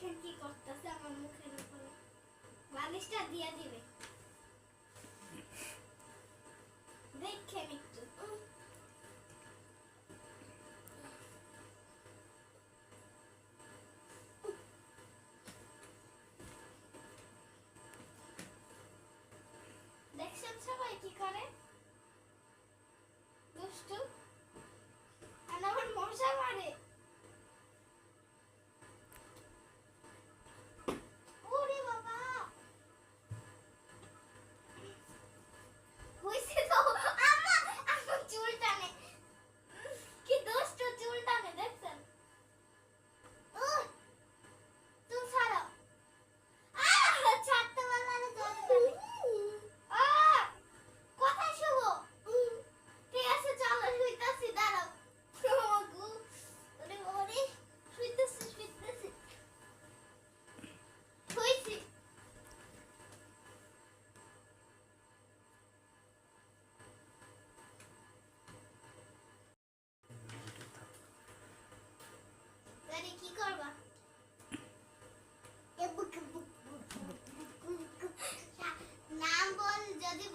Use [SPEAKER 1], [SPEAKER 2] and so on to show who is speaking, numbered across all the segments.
[SPEAKER 1] দেখেন কি করতেছে আমার মুখের উপরে। বালিশটা দিয়ে দিবে। দেখেন একটু দেখছেন সবাই কি করে?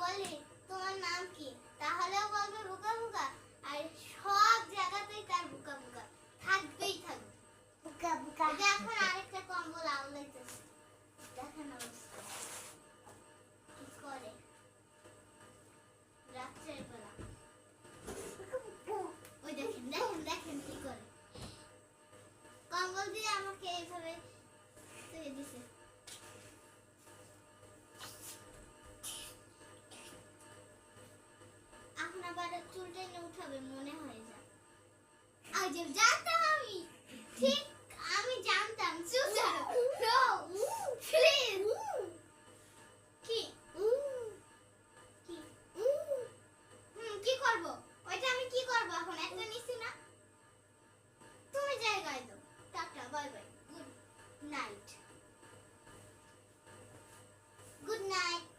[SPEAKER 1] বলি তোমার নাম কি? তাহলেও বলবে বুকা বুকা আর সব জায়গাতেই তার বুকা বুকা। থাকবেই থাকবে।
[SPEAKER 2] বুকা বুকা।
[SPEAKER 1] এখন আরেকটা কম্বল আউলাইতেছে দেখেন অবস্থা। কি করে? রাত্রের বেলা। ওই দেখেন দেখেন দেখেন কি করে। কম্বল দিয়ে আমাকে এইভাবে দিছে। হবে মনে হয় আজ জানতাম আমি ঠিক আমি জানতাম সুজা নো প্লিজ কি কি করব ওইটা আমি কি করব এখন একটা নিছি না তুমি জায়গায় দাও tata bye bye good night good night